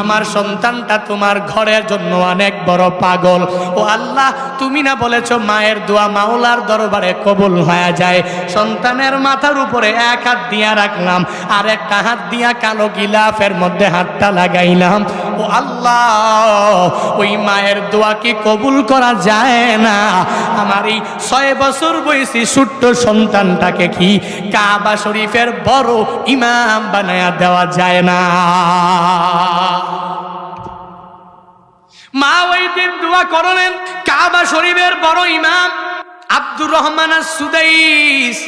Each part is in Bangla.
আমার সন্তানটা তোমার ঘরের জন্য অনেক বড় পাগল। ও আল্লাহ, তুমি না বলেছ মায়ের দোয়া মাওলার দরবারে কবুল হয়ে যায়? সন্তানের মাথার উপরে এক হাত দিয়া রাখলাম, আর একটা হাত দিয়া কালো গিলাফের মধ্যে হাতটা লাগাইলাম। ও আল্লাহ, ওই মায়ের দোয়া কি কবুল করা যায় না? আমার এই ছয় বছর বয়সী ছোট্ট সন্তানটাকে কি কাবা শরীফের বড় ইমাম বানায়া দেওয়া যায় না? মা ওই দিন দোয়া করলেন কাবা শরীফের বড় ইমাম আব্দুর রহমান সুদাইস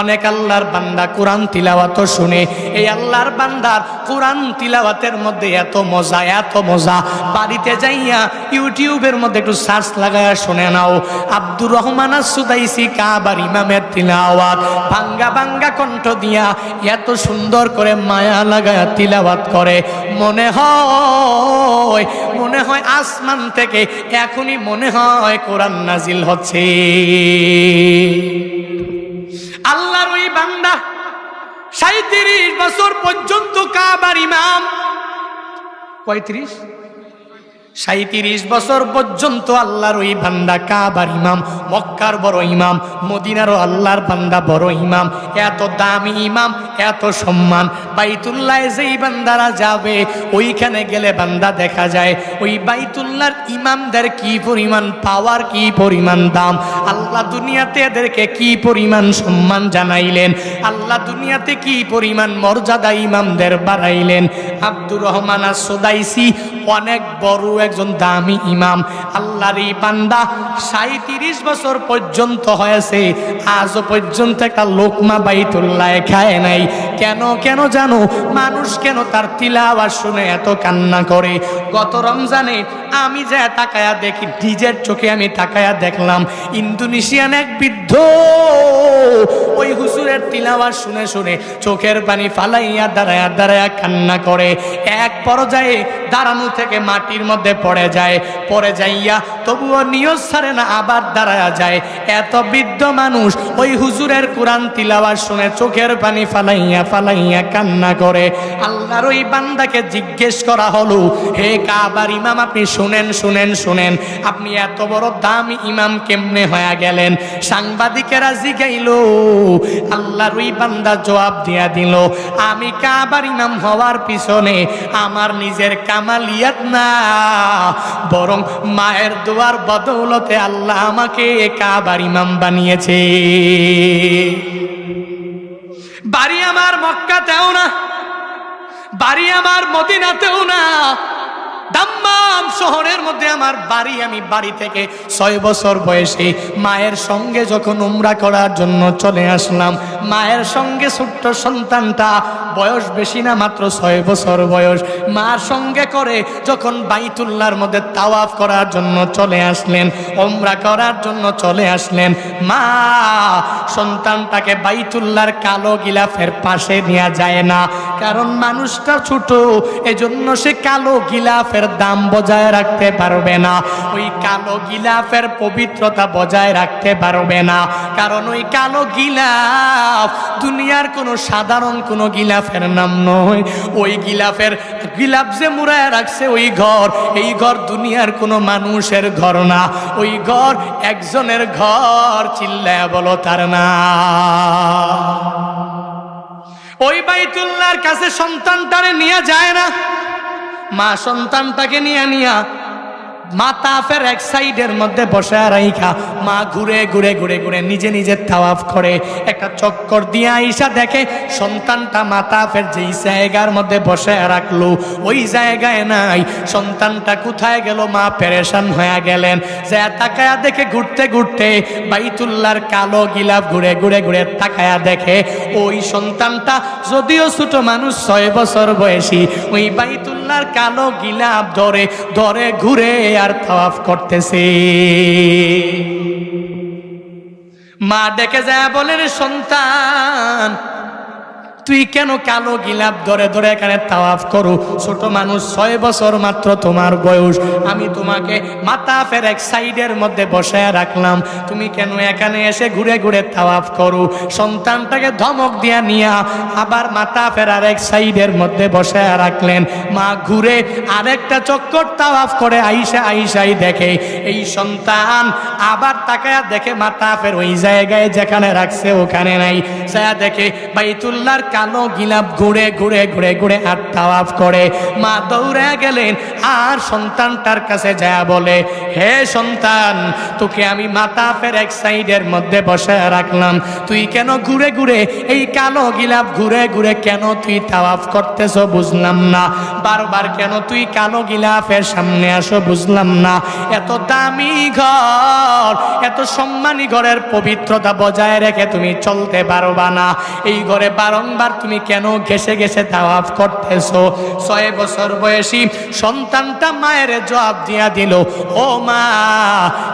অনেক আল্লাহর বান্দা কোরআন তিলাওয়াত শুনে। এই আল্লাহর বান্দার কোরআন তিলাওয়াতের মধ্যে এত মজা এত মজা। বাড়িতে যাইয়া ইউটিউবের মধ্যে একটু সার্চ লাগায়া শুনে নাও। আব্দুর রহমান সুদাইসি কাবার ইমামের তিলাওয়াত। ভাঙ্গা ভাঙ্গা কণ্ঠ দিয়া এত সুন্দর করে মায়া লাগায়া তিলাওয়াত করে। মনে হয় মনে হয় আসমান থেকে এখনই মনে হয় কোরআন নাজিল হচ্ছে। সাঁত্রিশ বছর পর্যন্ত কাবার ইমাম। পঁয়ত্রিশ? সাঁত্রিশ বছর পর্যন্ত আল্লাহর ওই বান্দা কাবার ইমাম, মক্কার বড় ইমাম, মদিনারও আল্লাহর বান্দা বড় ইমাম। এত দামি ইমাম, এত সম্মান। বাইতুল্লায় যেই বান্দারা যাবে, ওইখানে গেলে বান্দা দেখা যায়। ওই বাইতুল্লাহর ইমামদের কি পরিমাণ পাওয়ার কি পরিমাণ দাম? আল্লাহ দুনিয়াতে এদেরকে কি পরিমাণ সম্মান জানাইলেন? আল্লাহ দুনিয়াতে কি পরিমাণ মর্যাদা ইমামদের বাড়াইলেন? আব্দুর রহমান আর সোদাইসি অনেক বড় একজন দামি ইমাম। আল্লাহর এই বান্দা সাঁত্রিশ বছর পর্যন্ত হয়েছে, আজও পর্যন্ত একটা লোকমা বাইতুল্লায় খায় নাই। কেন কেন জানো? মানুষ কেন তার তিলাওয়াত শুনে এত কান্না করে? গত রমজানে আমি যে তাকায়া দেখি, নিজের চোখে আমি তাকায়া দেখলাম, ইন্দোনেশিয়ান এক বৃদ্ধ। ওই হুজুরের তিলাওয়াত শুনে শুনে চোখের পানি ফালাইয়া দাঁড়ায়া দাঁড়ায়া কান্না করে। এক পর্যায়ে দাঁড়ানো থেকে মাটির মধ্যে পড়ে যায়, পড়ে যাইয়া তবুও নিয়জ ছাড়ে না, আবার দাঁড়ায়া যায়। এত বৃদ্ধ মানুষ ওই হুজুরের কোরআন তিলাওয়াত শুনে চোখের পানি ফালাইয়া ফালাইয়া কান্না করে। আল্লাহর ওই বান্দাকে জিজ্ঞেস করা হলো, হে কাবার ইমাম, আপনি শুনেন শুনেন শুনেন। আপনি এত বড় দামি ইমাম কেমনে হয়ে গেলেন? সাংবাদিকেরা জিগাইল, আল্লাহর ওই বান্দা জবাব দিয়া দিল, আমি কাবার ইমাম হওয়ার পিছনে আমার নিজের কামালিয়াত না, বরং মায়ের দোয়ার বদৌলতে আল্লাহ আমাকে কাবার ইমাম বানিয়েছে। বাড়ি আমার মক্কাতেও না, বাড়ি আমার মদিনাতেও না দাম্মাম শহরের মধ্যে আমার বাড়ি, আমি বাড়ি থেকে ছয় বছর বয়সে। মায়ের সঙ্গে যখন উমরা করার জন্য চলে আসলাম, মায়ের সঙ্গে ছোট্ট সন্তানটা, বয়স বেশি না, মাত্র ছয় বছর বয়স। মার সঙ্গে করে যখন বাইতুল্লার মধ্যে তাওয়াফ করার জন্য চলে আসলেন ওমরা করার জন্য চলে আসলেন, মা, সন্তানটাকে বাইতুল্লার কালো গিলাফের পাশে নেওয়া যায় না। কারণ মানুষটা ছোট, এজন্য সে কালো গিলাফের দাম বজায় রাখতে পারবে না। ওই কালো গিলাফের পবিত্রতা বজায় রাখতে পারবে না। কারণ ওই কালো গিলাফ দুনিয়ার কোনো সাধারণ কোনো গিলাফের নাম নয়। ওই গিলাফের গিলাফ যে মুড়ায় রাখছে ওই ঘর, এই ঘর দুনিয়ার কোনো মানুষের ঘর না। ওই ঘর একজনের ঘর চিল্লায় বলো তার না ওই বাইতুল্লার কাছে সন্তানটারে নিয়ে যায় না। মা সন্তানটাকে নিয়ে নিয়া মাতাফের এক সাইডের মধ্যে বসে রাইখা। মা ঘুরে ঘুরে ঘুরে ঘুরে নিজে নিজে তাওয়াফ করে। একটা চক্কর দিয়ে আইসা দেখে, সন্তানটা মাতাফের যেই জায়গার মধ্যে বসে রাখল, ওই জায়গায় নাই। সন্তানটা কোথায় গেল মা পেরেশান হয়ে গেলেন। যে তাকায়া দেখে ঘুরতে ঘুরতে বাইতুল্লার কালো গিলাপ ঘুরে ঘুরে ঘুরে তাকায়া দেখে, ওই সন্তানটা যদিও ছোট মানুষ ছয় বছর বয়সী, ওই বাইতুল্লার কালো গিলাপ ধরে ধরে ঘুরে আর তাওয়াফ করতেছে। মা ডেকে যায় বলেন সন্তান তুই কেন কালো গিলাপ ধরে ধরে এখানে তাওয়াফ করো? ছোট মানুষ ছয় বছর মাত্র তোমার বয়স। আমি তোমাকে মাথা ফের এক সাইডের মধ্যে বসায় রাখলাম। তুমি কেন এখানে এসে ঘুরে ঘুরে তাওয়াফ করো? সন্তানটাকে ধমক দিয়া নিয়া আবার মাথা ফেরার এক সাইডের মধ্যে বসায় রাখলেন। মা ঘুরে আরেকটা চক্কর তাওয়াফ করে আইসা আইসাই দেখে, এই সন্তান আবার তাকায়া দেখে মাথা ফের ওই জায়গায় যেখানে রাখছে ওখানে নাই। সায়া দেখে, বাইতুল্লাহর কালো গিলাপ ঘুরে ঘুরে ঘুরে ঘুরে আর তাওয়াফ করে। মা দৌড়ে গেলেন, আর সন্তানটার কাছে যায় বলে, হে সন্তান, তোকে আমি মাথা ফের এক সাইডের মধ্যে বসে রাখলাম। তুই কেন ঘুরে ঘুরে এই কালো গিলাপ ঘুরে ঘুরে কেন তুই তাওয়াফ করতেছ বুঝলাম না। বারবার কেন তুই কালো গিলাফের সামনে আসো বুঝলাম না। এত দামি ঘর, এত সম্মানী ঘরের পবিত্রতা বজায় রেখে তুমি চলতে পারবা না। এই ঘরে বারংবার তুমি কেন ঘেসে ঘেসে তাওয়াফ করতেছো? ছয় বছর বয়সী সন্তানটা মায়ের জবাব দিয়া দিল, ও মা,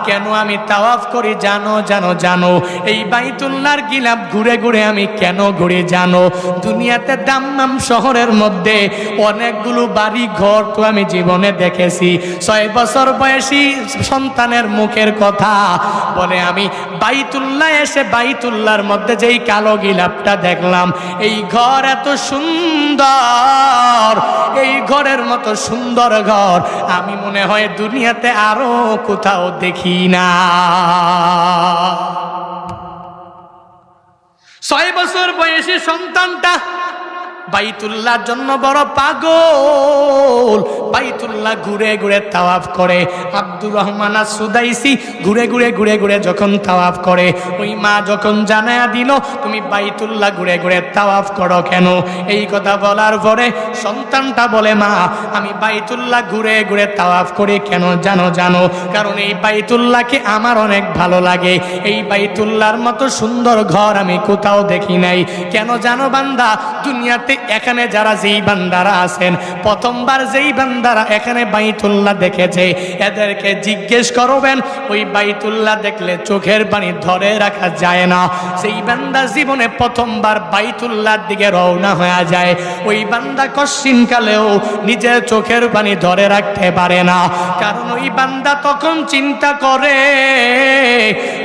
কেন আমি তাওয়াফ করি জানো জানো জানো? এই বাইতুল্লার গিলাপ ঘুরে ঘুরে আমি কেন ঘুরে জানো? দুনিয়াতে দাম্মাম শহরের মধ্যে অনেকগুলো বাড়ি ঘর তো আমি জীবনে দেখেছি। ছয় বছর বয়সী সন্তানের মুখের কথা বলে আমি বাইতুল্লাহ এসে বাইতুল্লার মধ্যে যেই কালো গিলাপটা দেখলাম, এই ঘর এত সুন্দর, এই ঘরের মতো সুন্দর ঘর আমি মনে হয় দুনিয়াতে আরও কোথাও দেখি না। ছয় বছর বয়সী সন্তানটা বাইতুল্লাহর জন্য বড় পাগল। বাইতুল্লাহ ঘুরে ঘুরে তাওয়াফ করে। আব্দুর রহমান সুদাইসি ঘুরে ঘুরে ঘুরে ঘুরে যখন তাওয়াফ করে, ওই মা যখন জানায়া দিল, তুমি বাইতুল্লাহ ঘুরে ঘুরে তাওয়াফ করো কেন? এই কথা বলার পরে সন্তানটা বলে, মা, আমি বাইতুল্লাহ ঘুরে ঘুরে তাওয়াফ করি কেন জানো জানো? কারণ এই বাইতুল্লাহকে আমার অনেক ভালো লাগে। এই বাইতুল্লাহর মতো সুন্দর ঘর আমি কোথাও দেখি নাই। কেন জানো বান্দা? দুনিয়াতে এখানে যারা যেই বান্দারা আছেন, প্রথমবার যেই বান্দারা এখানে বাইতুল্লাহ দেখেছে, এদেরকে জিজ্ঞেস করবেন, ওই বাইতুল্লাহ দেখলে চোখের পানি ধরে রাখা যায় না। সেই বান্দা জীবনে প্রথমবার বাইতুল্লাহর দিকে রওনা হয়ে যায়, ওই বান্দা কশ্চিনকালেও নিজের চোখের পানি ধরে রাখতে পারে না। কারণ ওই বান্দা তখন চিন্তা করে,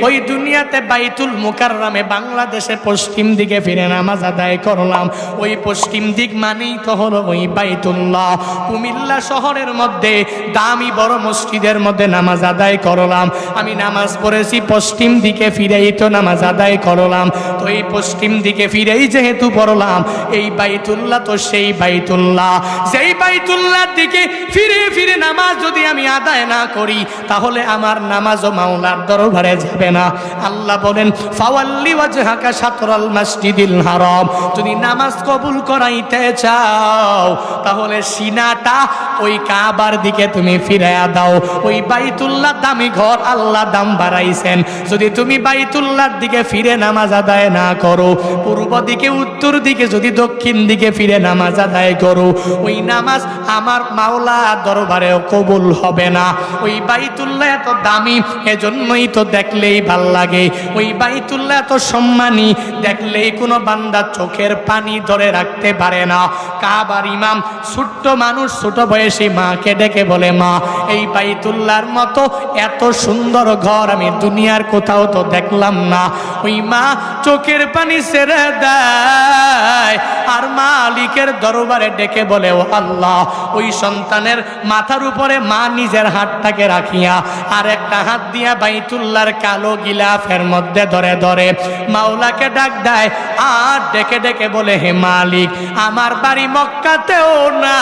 ওই দুনিয়াতে বাইতুল মুকাররামে বাংলাদেশে পশ্চিম দিকে ফিরে নামাজ আদায় করলাম, ওই পশ্চিম দিক মানেই তো হলো ওই বাইতুল্লাহ। কুমিল্লা শহরের মধ্যে দামি বড় মসজিদের মধ্যে নামাজ আদায় করলাম। আমি নামাজ পড়েছি পশ্চিম দিকে ফিরেই তো নামাজ আদায় করলাম। তো এই পশ্চিম দিকে ফিরেই যেহেতু পড়লাম, এই বাইতুল্লাহ তো সেই বাইতুল্লাহ। সেই বাইতুল্লাহর দিকে ফিরে ফিরে নামাজ যদি আমি আদায় না করি, তাহলে আমার নামাজও মাওলার দরবারে যাবে না। আল্লাহ বলেন, ফাওয়াল্লি ওয়াজহাকা শাতরাল মাসজিদিল হারাম। যদি নামাজ কবুল করাইতে চাও, তাহলে সিনাটা ওই কাবার দিকে তুমি ফিরাইয়া দাও। ওই বাইতুল্লাহ দামি ঘর আল্লাহ দাম বাড়াইছেন। যদি তুমি বাইতুল্লাহর দিকে ফিরে নামাজ আদায় না করো, পূর্ব দিকে, উত্তর দিকে, যদি দক্ষিণ দিকে ফিরে নামাজ আদায় করো, ওই নামাজ আমার মাওলা দরবারে কবুল হবে না। ওই বাইতুল্লাহ এত দামি, এজন্যই তো দেখলেই ভালো লাগে। ওই বাইতুল্লাহ এত সম্মানী, দেখলেই কোনো বান্দা চোখের পানি ধরে রাখতে পারে না। কাবার ইমাম ছোট্ট মানুষ, ছোট বয়সী মাকে ডেকে বলে, মা, এই বাইতুল্লাহর মতো এত সুন্দর ঘর আমি দুনিয়ার কোথাও তো দেখলাম না। ওই মা চোখের পানি ছেড়ে দেয় আর মালিকের দরবারে ডেকে বলে, ও আল্লাহ, ওই সন্তানের মাথার উপরে মা নিজের হাতটাকে রাখিয়া আর একটা হাত দিয়া বাইতুল্লার কালো গিলাফের মধ্যে ধরে ধরে মাওলাকে ডাক দেয় আর ডেকে ডেকে বলে, হে মালিক আমার বাড়ি মক্কাতেও না,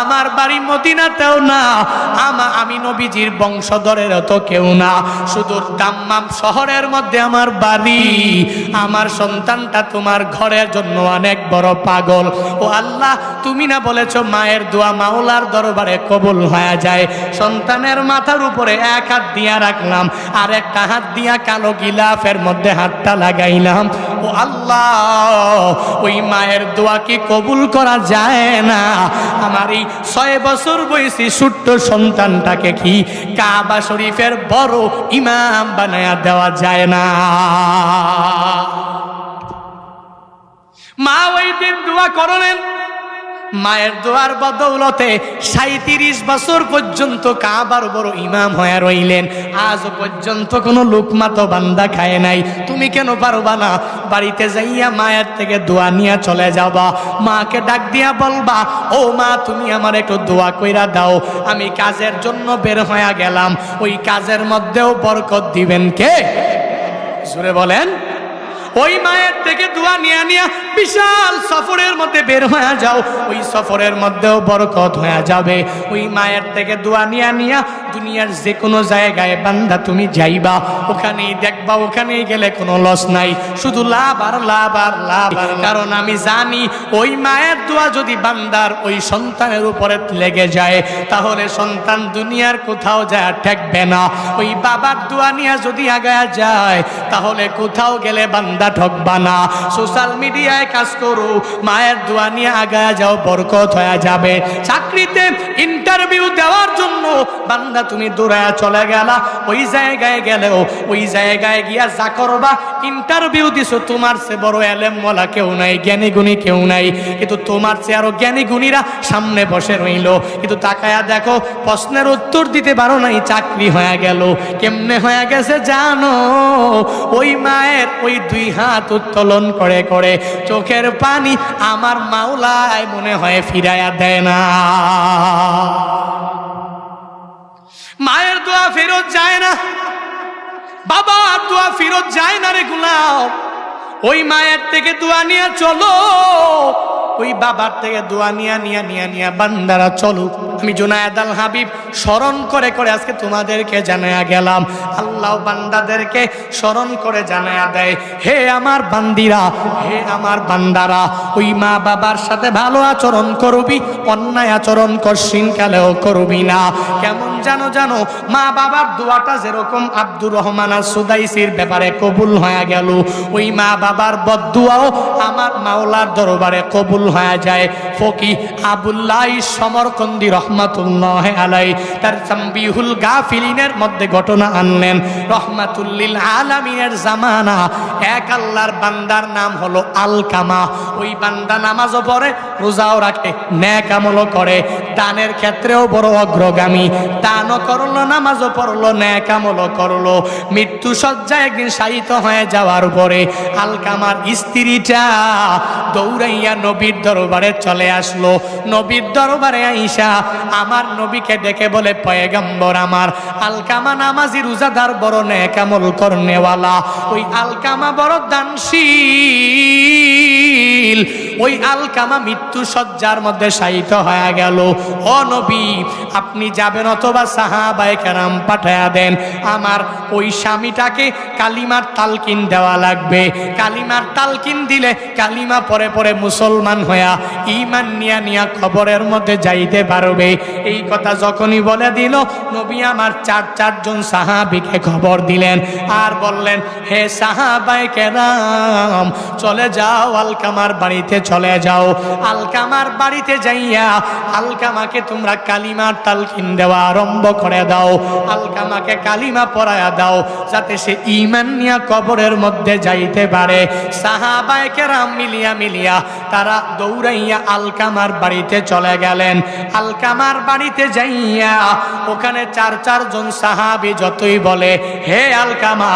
আমার বাড়ি মদিনাতেও না, আমা, আমি নবীজির বংশধরের তো কেউ না। শুধু দাম্মাম শহরের মধ্যে আমার বাড়ি, আমার সন্তানটা তোমার ঘরের জন্য অনেক বড় পাগল। ও আল্লাহ, তুমি না বলেছ মায়ের দোয়া মাওলার দরবারে কবুল হয়ে যায়? সন্তানের মাথার উপরে এক হাত দিয়া রাখলাম, আর একটা হাত দিয়া কালো গিলাফের মধ্যে হাতটা লাগাইলাম। ও আল্লাহ ওই মায়ের দোয়া কি কবুল করা যায় না? আমার এই ছয় বছর বয়সী ছোট্ট সন্তানটাকে কি কাবা শরীফের বড় ইমাম বানায়া দেওয়া যায় না? মা ওই দিন দোয়া করলেন। মায়ের দোয়ার বদৌলতে সাঁত্রিশ বছর পর্যন্ত কাবার বড় ইমাম হয়ে রইলেন। আজ পর্যন্ত কোনো লোকমা তো বান্দা খায় নাই। তুমি কেন পারবা না? বাড়িতে যাইয়া মায়ের থেকে দোয়া নিয়ে চলে যাবা। মাকে ডাক দিয়া বলবা, ও মা, তুমি আমার একটু দোয়া কইরা দাও। আমি কাজের জন্য বের হয়ে গেলাম। ওই কাজের মধ্যেও বরকত দিবেন কে? জুড়ে বলেন, ওই মায়ের থেকে দোয়া নিয়ে নিয়ে বিশাল সফরের মধ্যে বের হয়ে যাও। ওই সফরের মধ্যেও বরকত হয়ে যাবে। ওই মায়ের থেকে দোয়া নিয়ে নিয়ে দুনিয়ার যে কোনো জায়গায় বান্দা তুমি যাইবা। ওখানেই দেখবা, ওখানেই গেলে কোনো লস নাই। শুধু লাভ আর লাভ আর লাভ। কারণ আমি জানি, ওই মায়ের দোয়া যদি বান্দার ওই সন্তানের উপরে লেগে যায়, তাহলে সন্তান দুনিয়ার কোথাও যায় ঠেকবে না। ওই বাবার দোয়া নিয়ে যদি আগায় যায়, তাহলে কোথাও গেলে বান্দা ঠকবা না। সোশ্যাল মিডিয়ায় কাজ করো, মায়ের দোয়া নিয়ে আগায় যাও, বরকত হয়ে যাবে। চাকরিতে ইন্টারভিউ দেওয়ার জন্য বান্দা তুমি দৌড়ায় চলে গেলা। ওই জায়গায় গেলেও, ওই জায়গায় গিয়া যা করবা ইন্টারভিউ দিছো, তোমার সে বড় এলেম বলা কেউ নাই, জ্ঞানী গুণী কেউ নাই। কিন্তু তোমার চেয়ে আরও জ্ঞানী গুণীরা সামনে বসে রইল। কিন্তু তাকায়া দেখো, প্রশ্নের উত্তর দিতে পারো নাই, চাকরি হয়ে গেল। কেমনে হয়ে গেছে জানো? ওই মায়ের ওই দুই হাত উত্তোলন করে করে চোখের পানি আমার মাওলায় মনে হয় ফিরাইয়া দেয় না। মায়ের দোয়া ফেরত যায় না। বাবার দোয়া ফিরত যায় না রে গুলাম। ওই মায়ের থেকে দোয়া নিয়ে চলো। ওই বাবার থেকে দোয়া নিয়া নিয়া নিয়া নিয়া বান্দারা, চলো। আমি জুনায়দ আল হাবিব স্মরণ করে করে আজকে তোমাদেরকে জানায়া গেলাম। আল্লাহ বান্দাদেরকে স্মরণ করে জানায়া দেয়, হে আমার বান্দিরা, হে আমার বান্দারা, ওই মা বাবার সাথে ভালো আচরণ করবি, অন্যায় আচরণ করছিন কালেও করবি না। কেমন জানো জানো, মা বাবার দোয়াটা যেরকম আব্দুর রহমান আর সুদাইসির ব্যাপারে কবুল হয়ে গেল, ওই মা বাবার বদুয়াও আমার মাওলার দরবারে কবুল হয়ে যায়। ফকি আবুল্লাহ সমরকন্দি রহমাতুল্লাহ আলাই তার সাম্বিহুল গাফিলিনের মধ্যে ঘটনা আনলেন। রহমাতুল্লিল আলামিনের জামানা। এক আল্লাহর বান্দার নাম হলো আলকামা। ওই বান্দা নামাজও পড়ে, রোজাও রাখে ন্যাক করে। দানের ক্ষেত্রেও বড় অগ্রগামী। দানও করল, নামাজও পড়ল ন্যাক করল। মৃত্যু সজ্জায় একদিন শায়িত হয়ে যাওয়ার পরে আলকামার স্ত্রীটা দৌড়াইয়া নবীর দরবারে চলে আসলো। নবীর দরবারে আইসা আমার নবীকে ডেকে বলে, পয়গম্বর আমার, আলকামা নামাজি রোজাদার বড় নেকামল করনেওয়ালা। ওই আলকামা বড় দানশীল। ওই আলকামা মৃত্যু সজ্জার মধ্যে শায়িত হয়ে গেল। ও নবী, আপনি যাবেন অথবা সাহাবায়ে কেরাম পাঠায়া দেন। আমার ওই স্বামীটাকে কালিমার তালকিন দেওয়া লাগবে। কালিমার তালকিন দিলে কালিমা পরে পরে মুসলমান হইয়া ইমান নিয়া নিয়া খবরের মধ্যে যাইতে পারবে। এই কথা যখনই বলে দিল, নবী আমার চার চারজন সাহাবিকে খবর দিলেন আর বললেন, হে সাহাবাই কেরাম, চলে যাও আলকামার বাড়িতে চলে যাও। আলকামার বাড়িতে যাইয়া আলকামাকে তোমরা কালিমার তালকিন দেওয়া আরম্ভ করে দাও। আলকামাকে কালিমা পড়ায়া দাও যাতে সে ইমান নিয়া কবরের মধ্যে যাইতে পারে। সাহাবাই কেরাম মিলিয়া মিলিয়া তারা দৌড়াইয়া আলকামার বাড়িতে চলে গেলেন। আলকামার বাড়িতে যাইয়া ওখানে চার চারজন সাহাবি যতই বলে, হে আলকামা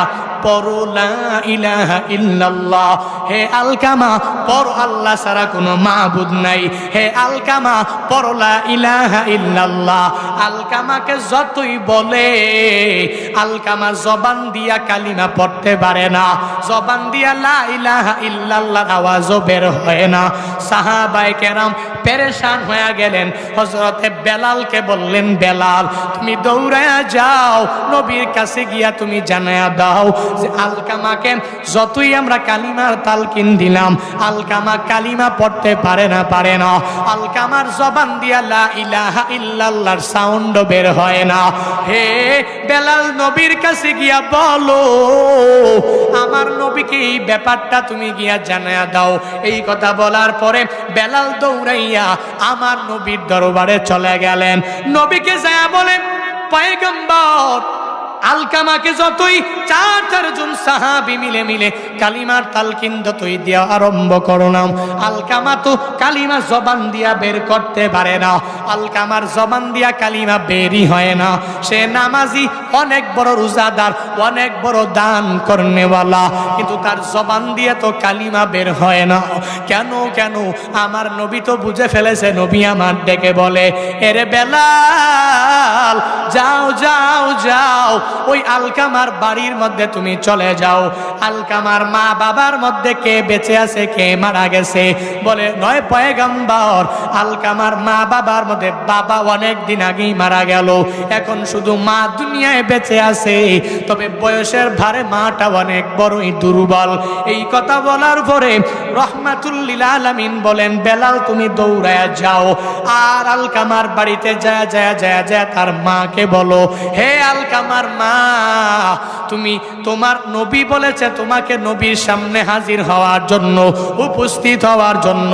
পড়ো, লা ইলাহা ইল্লাল্লাহ। হে আলকামা পর আল্লাহ ছাড়া কোনো মাবুদ নাই। হে আলকামা, পড়ো, লা ইলাহা ইল্লাল্লাহ। আলকামাকে যতই বলে, আলকামা জবান দিয়া কালিমা পড়তে পারে না। জবান দিয়া লা ইলাহা ইল্লাল্লাহর আওয়াজও বের হয় না। সাহাবায়ে কেরাম পেরেশান হয়ে গেলেন। হজরতে বেলালকে বললেন, বেলাল, তুমি দৌড়ায়া যাও, নবীর কাছে গিয়া তুমি জানায়া দাও। যে আলকামাকে, যতই আমরা কালিমার তালকিন দিলাম, আলকামা কালিমা পড়তে পারে না পারে না। আলকামার জবান দিয়া ইলাহা ইল্লাল্লাহর সাউন্ড বের হয় না। হে বেলাল নবীর কাছে গিয়া বলো, আমার নবীকে এই ব্যাপারটা তুমি গিয়া জানায়া দাও। এই কথা বলার পরে বেলাল দৌড়াইয়া আমার নবীর দরবারে চলে গেলেন। নবীকে যায় বলেন, পয়গম্বর আলকামাকে যতই চার চারজন সাহাবি মিলে মিলে কালিমার তালকিন যতই দেওয়া আরম্ভ করলাম আলকামা তো কালিমা জবান দিয়া বের করতে পারে না। আলকামার জবান দিয়া কালিমা বেরই হয় না। সে নামাজি অনেক বড় রোজাদার, অনেক বড় দান করনেওয়ালা। কিন্তু তার জবান দিয়ে তো কালিমা বের হয় না। কেন কেন? আমার নবী তো বুঝে ফেলেছে, নবী আমার ডেকে বলে, এরে বেলাল, যাও যাও যাও ওই আলকামার বাড়ির মধ্যে তুমি চলে যাও। আলকামার মা বাবার মধ্যে কে বেঁচে আছে, কে মারা গেছে, বলে, নয় পয়গাম্বর, আলকামার মা বাবার মধ্যে বাবা অনেক দিন আগেই মারা গেল। এখন শুধু মা দুনিয়ায় বেঁচে আছে। তবে বয়সের ভারে মাটা অনেক বড়ই দুর্বল। এই কথা বলার পরে রহমাতুল্লিল আলামিন বলেন, বেলাল, তুমি দৌড়ায় যাও। আর আলকামার বাড়িতে যায় যায় যায় যায় তার মাকে বলো, হে আলকামার মা তুমি তোমার নবী বলেছে, তোমাকে নবীর সামনে হাজির হওয়ার জন্য, উপস্থিত হওয়ার জন্য।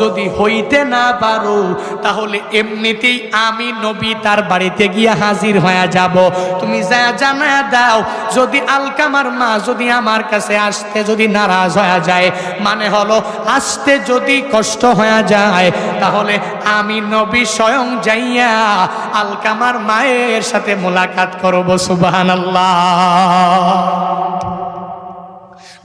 যদি হইতে না পারো, তাহলে এমনিতেই আমি নবী তার বাড়িতে গিয়ে হাজির হয়ে যাব। তুমি যা জানা দাও, যদি আলকামার মা যদি আমার কাছে আসতে যদি নারাজ হয়ে যায় মানে হলো আসতে যদি কষ্ট হয়ে যায়, তাহলে আমি নবী স্বয়ং যাইয়া আলকামার মায়ের সাথে মোলাকাত করব সুবাহান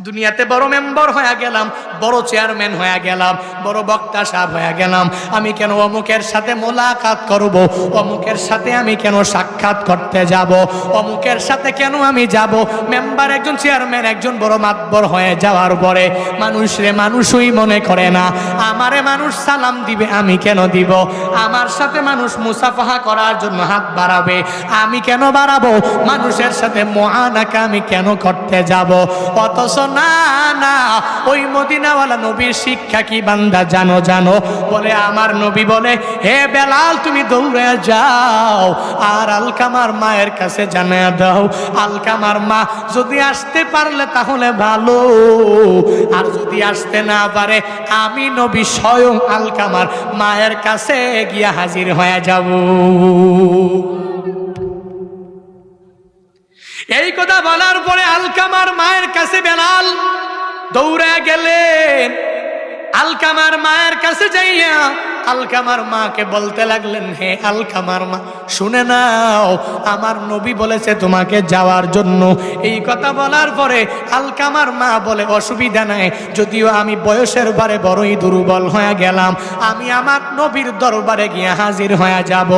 দুনিয়াতে বড় মেম্বার হয়ে গেলাম, বড় চেয়ারম্যান হয়ে গেলাম, বড় বক্তা সাহেব হয়ে গেলাম। আমি কেন অমুকের সাথে মোলাকাত করব? অমুকের সাথে আমি কেন সাক্ষাৎ করতে যাব? অমুকের সাথে কেন আমি যাব? মেম্বার একজন, চেয়ারম্যান একজন বড় মাতবর হয়ে যাওয়ার পরে মানুষরে মানুষই মনে করে না। আমারে মানুষ সালাম দিবে, আমি কেন দিব? আমার সাথে মানুষ মুসাফাহা করার জন্য হাত বাড়াবে, আমি কেন বাড়াবো? মানুষের সাথে মহানাকা আমি কেন করতে যাব? অথচ না না। ওই মদিনাওয়ালা নবীর শিক্ষা কি বান্দা জানো জানো? বলে, আমার নবী বলে, হে বেলাল, তুমি দৌড়ে যাও। আর আলকামার মায়ের কাছে জানিয়ে দাও। আলকামার মা, যদি আসতে পারলে তাহলে ভালো। আর যদি আসতে না পারে, আমি নবী স্বয়ং আলকামার মায়ের কাছে গিয়া হাজির হয়ে যাব। কথা বলার পরে আলকামার মায়ের কাছে বেলাল দৌড়ে গেলেন। আলকামার মায়ের কাছে যাইয়া আলকামার মাকে বলতে লাগলেন, হে আলকামার মা, শুনে নাও, আমার নবী বলেছে তোমাকে যাওয়ার জন্য। এই কথা বলার পরে আলকামার মা বলে, অসুবিধা নাই, যদিও আমি বয়সের বারে বড়ই দুর্বল হয়ে গেলাম, আমি আমার নবীর দরবারে গিয়ে হাজির হয়ে যাব।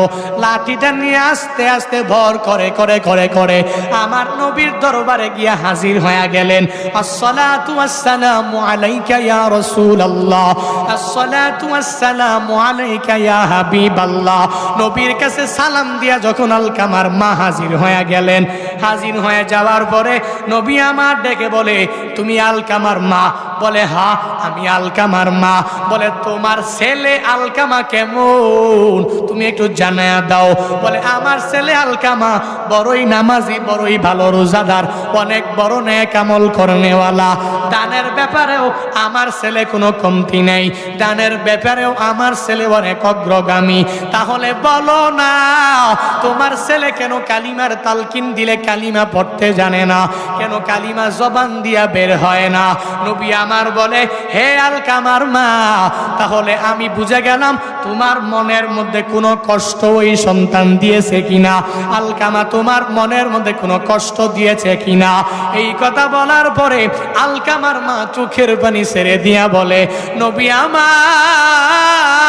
লাঠিটা নিয়ে আস্তে আস্তে ভর করে করে করে করে আমার নবীর দরবারে গিয়ে হাজির হয়ে গেলেন। আসসালাতু আসসালামু আলাইকা ইয়া রাসূলুল্লাহ। আসসালাতু আসসালামু আলাইকা ইয়া হাবিবাল্লাহ। নবীর কাছে সালাম দিয়া যখন আলকামার মা হাজির হয়ে গেলেন, হাজির হয়ে যাওয়ার পরে নবী আমার ডেকে বলে, তুমি আলকামার মা? বলে, হা, আমি আলকামার মা। বলে, তোমার ছেলে আলকামা কেমন? তুমি একটু জানায়া দাও। বলে, আমার ছেলে আলকামা বড়ই নামাজি, বড়ই ভালো রোজাদার, অনেক বড় নেক আমল করনেওয়ালা। দানের ব্যাপারেও আমার ছেলে কোনো কমতি নেই। দানের ব্যাপারেও আমার ছেলে অনেক অগ্রগামী। তাহলে বলো না, তোমার ছেলে কেন কালিমার তালকিন দিলে কালিমা পড়তে জানে না? কেন কালিমা জবান দিয়া বের হয় না? নবী আমার বলে, হে আলকামার মা, তাহলে আমি বুঝে গেলাম তোমার মনের মধ্যে কোনো কষ্ট ওই সন্তান দিয়েছে কিনা? আলকামা তোমার মনের মধ্যে কোনো কষ্ট দিয়েছে কিনা? এই কথা বলার পরে আলকামার মা চোখের পানি ছেড়ে দিয়া বলে, নবী আমার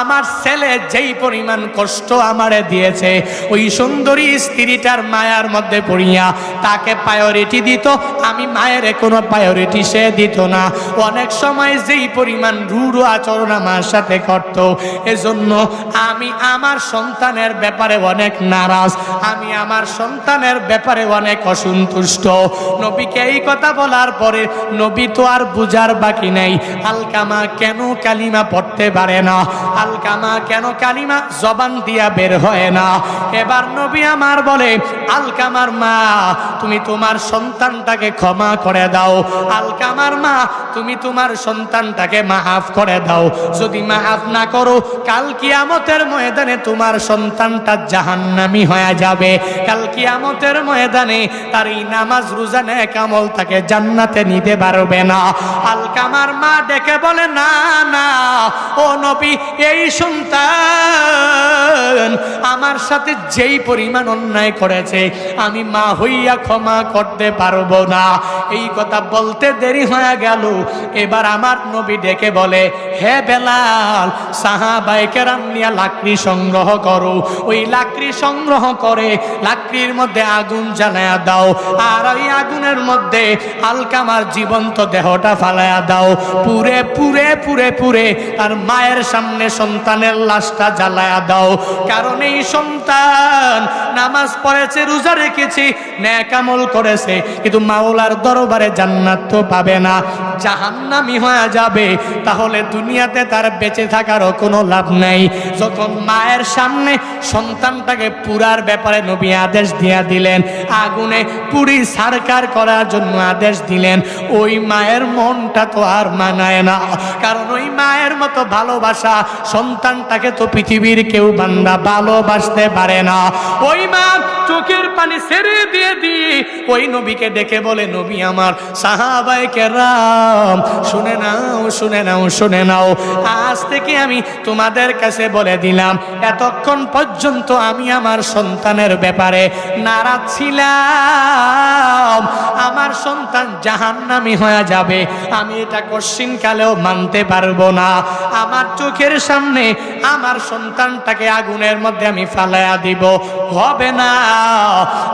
আমার ছেলে যেই পরিমাণ কষ্ট আমারে দিয়েছে, ওই সুন্দরী স্ত্রীটার মায়ার মধ্যে পড়িয়া তাকে প্রায়োরিটি দিত, আমি মায়ের কোনো প্রায়োরিটি সে দিত না। অনেক সময় যেই পরিমাণ রূঢ় আচরণ আমার সাথে করত, এজন্য আমি আমার সন্তানের ব্যাপারে অনেক নারাজ, আমি আমার সন্তানের ব্যাপারে অনেক অসন্তুষ্ট। নবীকে এই কথা বলার পরে নবী তো আর বুঝার বাকি নাই, আলকামা কেন কালিমা পড়তে পারে না? আলকামা কেন কালিমা? জবান দিয়া বের হয় না। এবার নবী আমার বলে, আলকামার মা, তুমি তোমার সন্তানটাকে ক্ষমা করে দাও। আলকামার মা, তুমি তোমার সন্তানটাকে মাফ করে দাও। যদি মাফ না করো, কাল কিয়ামতের ময়দানে তোমার সন্তানটা জাহান্নামি হয়ে যাবে। কাল কিয়ামতের ময়দানে তার এই নামাজ, রোজা, নেক আমল তাকে জান্নাতে নিতে পারবে না। আলকামার মা ডেকে বলে, না না, ও নবী এই সন্তান, আমার সাথে যেই পরিমাণ অন্যায় করেছে, আমি মা হইয়া ক্ষমা করতে পারব না। এই কথা বলতে দেরি হয়ে গেল। এবার আমার নবী ডেকে বলে, হে বেলাল সাহাবাইকেরাম নিয়ে লাকড়ি সংগ্রহ করো। ওই লাকড়ি সংগ্রহ করে লাকড়ির মধ্যে আগুন জ্বালায়া দাও, আর ওই আগুনের মধ্যে আলকামার জীবন্ত দেহটা ফালায়া দাও। পুরে পুরে পুরে পুরে আর মায়ের সামনে সন্তানের লাশটা জ্বালায়া দাও। কারণ এই সন্তান নামাজ পড়েছে, রোজা রেখেছে ন্যাকামল করেছে। কিন্তু মাওলার দরবারে জান্নাত তো পাবে না। জাহান্নামি হয়ে যাবে। তাহলে দুনিয়াতে তার বেঁচে থাকারও কোনো লাভ নাই। যখন মায়ের সামনে সন্তানটাকে পুরার ব্যাপারে নবী আদেশ দিয়া দিলেন, আগুনে পুরি সারকার করার জন্য আদেশ দিলেন, ওই মায়ের মনটা তো আর মানায় না। কারণ ওই মায়ের মতো ভালোবাসা সন্তানটাকে তো পৃথিবীর কেউ বান্দা ভালোবাসতে পারে না। ওই মা চোখের পানি ছেড়ে দিয়ে দিয়ে ওই নবীকে ডেকে বলে, নবী আমার সাহাবাই কেরাম, শুনে নাও শুনে নাও শুনে নাও। আজ থেকে আমি তোমাদের কাছে বলে দিলাম, এতক্ষণ পর্যন্ত আমি আমার সন্তানের ব্যাপারে নারাজ ছিলাম। আমার সন্তান জাহান্নামি হয়ে যাবে। আমি এটা কশ্চিন কালেও মানতে পারব না। আমার চোখের সামনে আমার সন্তানটাকে আগুনের মধ্যে আমি ফালাইয়া দিব। হবে না।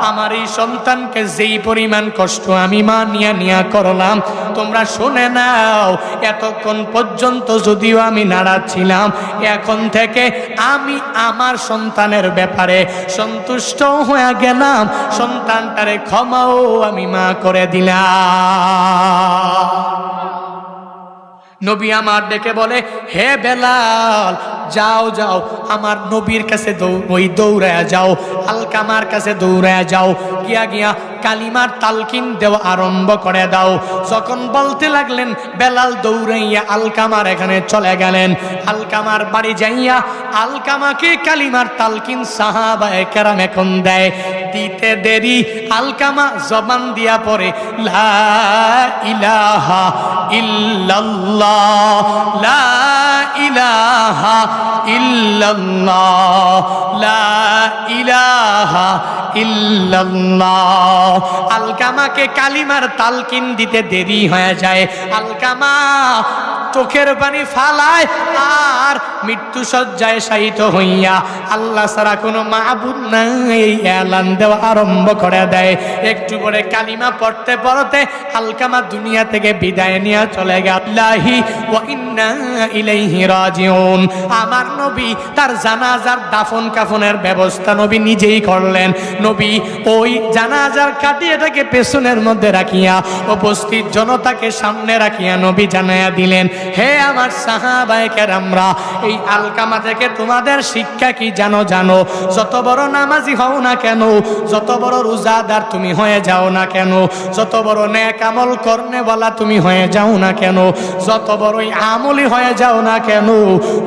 আমার এই সন্তানকে যেই পরিমাণ কষ্ট আমি মা নিয়া নিয়া করলাম, তোমরা শুনে নাও, এতক্ষণ পর্যন্ত যদিও আমি নারাজ ছিলাম এখন থেকে আমি আমার সন্তানের ব্যাপারে সন্তুষ্ট হয়ে গেলাম, সন্তানটারে ক্ষমাও আমি মা করে দিলাম। নবী আমার ডেকে বলে, হে বেলাল, যাও যাও, আমার নবীর কাছে ওই দৌড়ায় যাও, আলকামার কাছে দৌড়ায় যাও। গিয়া গিয়া কালিমার তালকিন দেওয়া আরম্ভ করে দাও। যখন বলতে লাগলেন, বেলাল দৌড়াইয়া আলকামার এখানে চলে গেলেন। আলকামার বাড়ি যাইয়া আলকামাকে কালিমার তালকিন সাহাবায়ে কেরাম এখন দেয়। দিতে দেরি, আলকামা জবান দিয়া পরে লা ইলাহা লা ইলাহা লা ইলাহা ইল্লাল্লাহ। আলকামাকে কালিমার তালকিন দিতে দেরি হয়ে যায়। আলকামা চোখের পানি ফালায় আর মৃত্যু সজ্জায় শায়িত হইয়া আল্লাহ ছাড়া কোনো মাহবুদ নাই। এলান দেওয়া আরম্ভ করে দেয়। একটু পরে কালিমা পড়তে পড়তে আলকামা দুনিয়া থেকে বিদায় নিয়ে চলে গেলাহি ও ইলাইহি রাজিউন। আমার নবী তার জানাজার দাফন কাফনের ব্যবস্থা নবী নিজেই করলেন। নবী ওই জানাজার কাটিয়েটাকে পেছনের মধ্যে রাখিয়া উপস্থিত জনতাকে সামনে রাখিয়া নবী জানাইয়া দিলেন, হে আমার সাহাবায়ে কেরামরা, এই আলকামা থেকে তোমাদের শিক্ষা কি জানো জানো? যত বড় নামাজি হও না কেন? যত বড় রোজাদার তুমি হয়ে যাও না কেন? যত বড় নেক আমল করনে তুমি হয়ে যাও না কেন? যত বড়ই আমলি হয়ে যাও না কেন?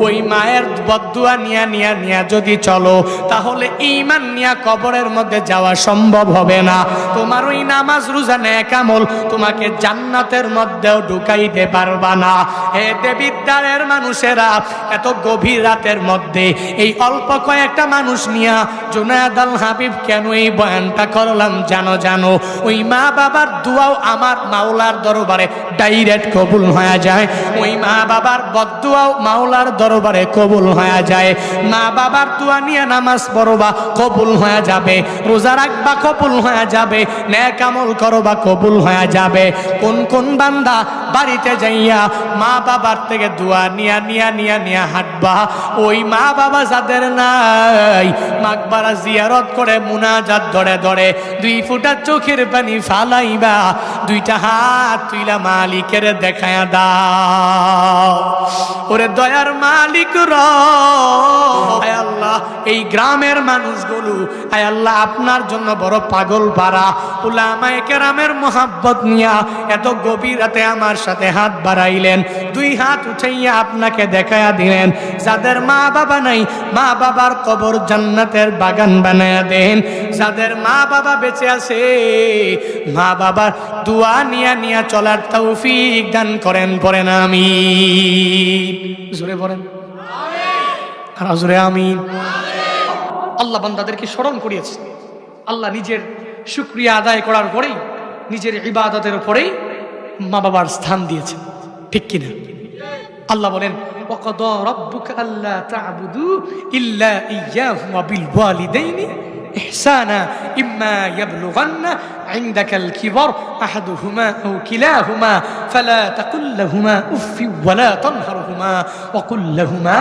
ওই মায়ের বদুয়া নিয়া নিয়া নিয়া যদি চলো, তাহলে ইমান নিয়া কবরের মধ্যে যাওয়া সম্ভব হবে না। তোমার ওই নামাজ রোজা নেক আমল তোমাকে জান্নাতের মধ্যেও ঢুকাইতে পারবা না। হে দেবিদ্বারের মানুষেরা, এত গভীর রাতের মধ্যে এই অল্প কয়েকটা মানুষ নিয়া জুনায়দ আল হাবিব কেন এই বয়ানটা করলাম জানো জানো? ওই মা বাবার দুয়াও আমার মাওলার দরবারে ডাইরেক্ট কবুল হয়ে যায়। ওই মা বাবার বদুয়াও মাওলার দরবারে কবুল হয়ে যায়। মা বাবার দুয়া নিয়ে নামাজ পড়বা কবুল হয়ে যাবে, রোজা রাখবা কবুল হয়ে যাবে। ন্যাক আমল করো বা কবুল হয়ে যাবে। কোন কোন বান্দা বাড়িতে যাইয়া মা বাবার থেকে দোয়া নিয়া নিয়া নিয়া নিয়া হাঁটবা। ওই মা বাবা যাদের নাই, মাকবারা জিয়ারত করে মুনাজাত ধরে ধরে দুই ফুটা চোখের পানি ফালাইবা, দুইটা হাত তুইলা মালিকের দেখায়া দাও। ওরে দয়ার মালিক র আল্লাহ, এই গ্রামের মানুষগুলো আয় আল্লাহ, আপনার জন্য বড় পাগল পারা উলামায়ে কেরামের মোহাব্বত নিয়া এত গভীর রাতে আমার সাথে হাত বাড়াইলেন, দুই হাত উঠাইয়া আপনাকে দেখায়া দিলেন, যাদের মা বাবা নাই, মা বাবার কবর জান্নাতের বাগান বানায়া দেন। যাদের মা বাবা বেঁচে আছে, মা বাবার দুয়া নিয়া নিয়া চলার তৌফিক দান করেন, পড়েন আমি পড়েন। আমিন। আল্লাহ বান্দাদেরকে স্মরণ করিয়েছে। আল্লাহ নিজের শুক্রিয়া আদায় করার পরেই, নিজের ইবাদতের পরেই মা বাবার স্থান দিয়েছেন ঠিক কিনা আল্লাহ বলেন وَقَضَى رَبُّكَ أَلَّا تَعْبُدُوا إِلَّا إِيَّاهُ وَبِالْوَالِدَيْنِ إِحْسَانًا إِمَّا يَبْلُغَنَّ عِندَكَ الْكِبَرَ أَحَدُهُمَا أَوْ كِلَاهُمَا فَلَا تَقُل لَّهُمَا أُفٍّ وَلَا تَنْهَرْهُمَا وَقُل لَّهُمَا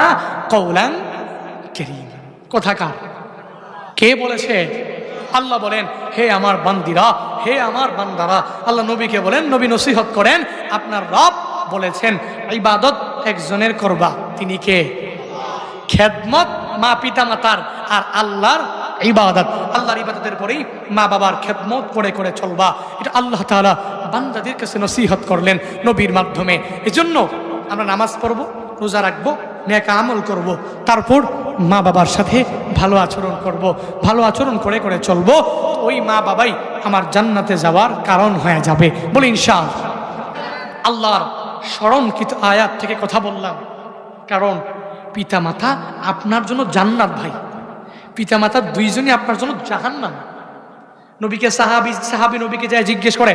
قَوْلًا كَرِيمًا কোথাকার কে বলেছে আল্লাহ বলেন হে আমার বান্দিরা হে আমার বান্দারা, আল্লাহ নবীকে বলেন, নবী নসিহত করেন, আপনার রব বলেছেন, ইবাদত একজনের করবা, তিনি কে? খেদমত মা পিতা মাতার আর আল্লাহর ইবাদত। আল্লাহর ইবাদতের পরেই মা বাবার খেদমত করে করে চলবা। এটা আল্লাহ তাআলা বান্দাদের কাছে নসিহত করলেন নবীর মাধ্যমে। এজন্য আমরা নামাজ পড়ব, রোজা রাখব নেকা আমল করব। তারপর মা বাবার সাথে ভালো আচরণ করব। ভালো আচরণ করে করে চলবো। ওই মা বাবাই আমার জান্নাতে যাওয়ার কারণ হয়ে যাবে বলে ইনশাল আল্লাহর স্মরণকৃত আয়াত থেকে কথা বললাম। কারণ পিতামাতা আপনার জন্য জান্নাত ভাই। পিতামাতা দুইজনই আপনার জন্য জাহান্নাম। নবীকে সাহাবি সাহাবি নবীকে যায় জিজ্ঞেস করে,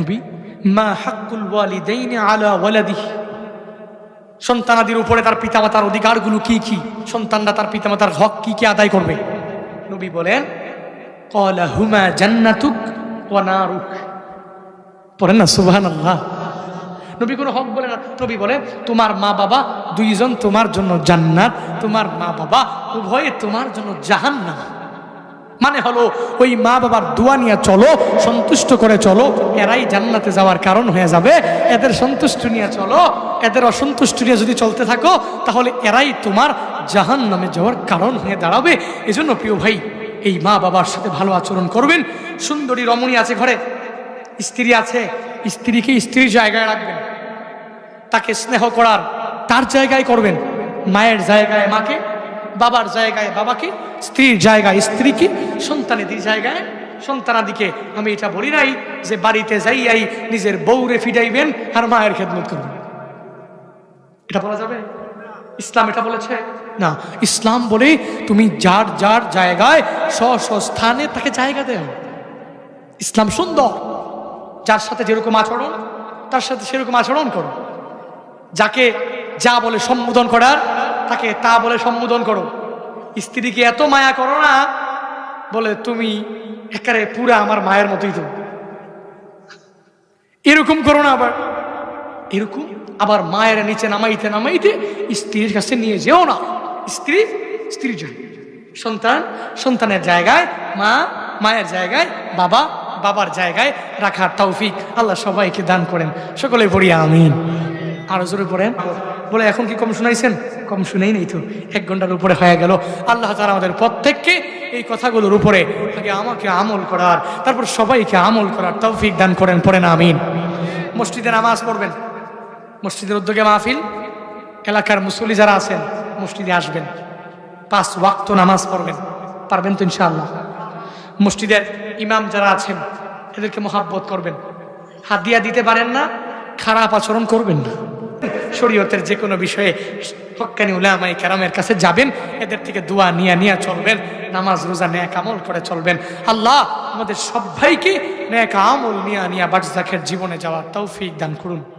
নবী, মা হাক্কুল আলা ওয়ালাদিহি? সন্তানাদির উপরে তার পিতামাতার অধিকারগুলো কি কি? সন্তানরা তার পিতামাতার হক কি কি আদায় করবে? নবী বলেন, কলা হুমা জান্নাতুক ওয়া নারুক। পড়েন না, সুবহানাল্লাহ। নবী কোনো হক বলে না। নবী বলে তোমার মা বাবা দুইজন তোমার জন্য জান্নাত, তোমার মা বাবা উভয়ে তোমার জন্য জাহান্নাম। মানে হলো, ওই মা বাবার দোয়া নিয়ে চলো, সন্তুষ্ট করে চলো, এরাই জান্নাতে যাওয়ার কারণ হয়ে যাবে। এদের সন্তুষ্ট নিয়ে চলো, এদের অসন্তুষ্ট নিয়ে যদি চলতে থাকো, তাহলে এরাই তোমার জাহান নামে যাওয়ার কারণ হয়ে দাঁড়াবে। এজন্য প্রিয় ভাই, এই মা বাবার সাথে ভালো আচরণ করবেন। সুন্দরী রমণী আছে ঘরে, স্ত্রী আছে, স্ত্রীকে স্ত্রীর জায়গায় রাখবেন। তাকে স্নেহ করার তার জায়গায় করবেন। মায়ের জায়গায় মাকে বাবার জায়গায় বাবাকে, স্ত্রীর জায়গায় স্ত্রীকে, সন্তানেদের জায়গায়। সন্তানাদিকে আমি এটা বলি নাই যে বাড়িতে যাইয়াই নিজের বউরে ফিডাইবেন আর মায়ের খেদমত করবেন। এটা বলা যাবে? ইসলাম এটা বলেছে? না, ইসলাম বলে তুমি যার যার জায়গায় স্ব স্থানে তাকে জায়গা দেও। ইসলাম সুন্দর। যার সাথে যেরকম আচরণ, তার সাথে সেরকম আচরণ করো। যাকে যা বলে সম্বোধন করার তাকে তা বলে সম্বোধন করো। স্ত্রীকে এত মায়া করো না, বলে তুমি একারে পুরা আমার মায়ের মতোই তো। এরকম করো না আবার। এরকম আবার মায়ের নিচে নামাইতে নামাইতে স্ত্রীর কাছে নিয়ে যেও না। স্ত্রী, স্ত্রীর জায়গায় সন্তান, সন্তানের জায়গায়, মা, মায়ের জায়গায়, বাবা, বাবার জায়গায় রাখার তৌফিক আল্লাহ সবাইকে দান করেন। সকলে পড়ি আমিন। আরও জোরে পড়েন। বলে, এখন কি কম শুনাইছেন? কম শুনেই নেই তো, এক ঘণ্টার উপরে হয়ে গেল। আল্লাহ তারা আমাদের প্রত্যেককে এই কথাগুলোর উপরে আগে আমাকে আমল করার, তারপর সবাইকে আমল করার তৌফিক দান করেন, পড়েন, আমিন। মসজিদে নামাজ পড়বেন, মসজিদের উদ্যোগে মাহফিল, এলাকার মুসলি যারা আছেন, মসজিদে আসবেন, পাঁচ ওয়াক্ত নামাজ পড়বেন, পারবেন তো ইনশাআল্লাহ। মসজিদের ইমাম যারা আছেন, এদেরকে মহাব্বত করবেন। হাদিয়া দিতে পারেন না, খারাপ আচরণ করবেন না। শরীয়তের যে কোনো বিষয়ে হকানি উলামাই কেরামের কাছে যাবেন, এদের থেকে দোয়া নিয়ে নিয়ে চলবেন, নামাজ, রোজা, ন্যাক আমল করে চলবেন। আল্লাহ আমাদের সবাইকে ন্যাক আমল নিয়ে নিয়ে বাটজাকের জীবনে যাওয়ার তৌফিক দান করুন।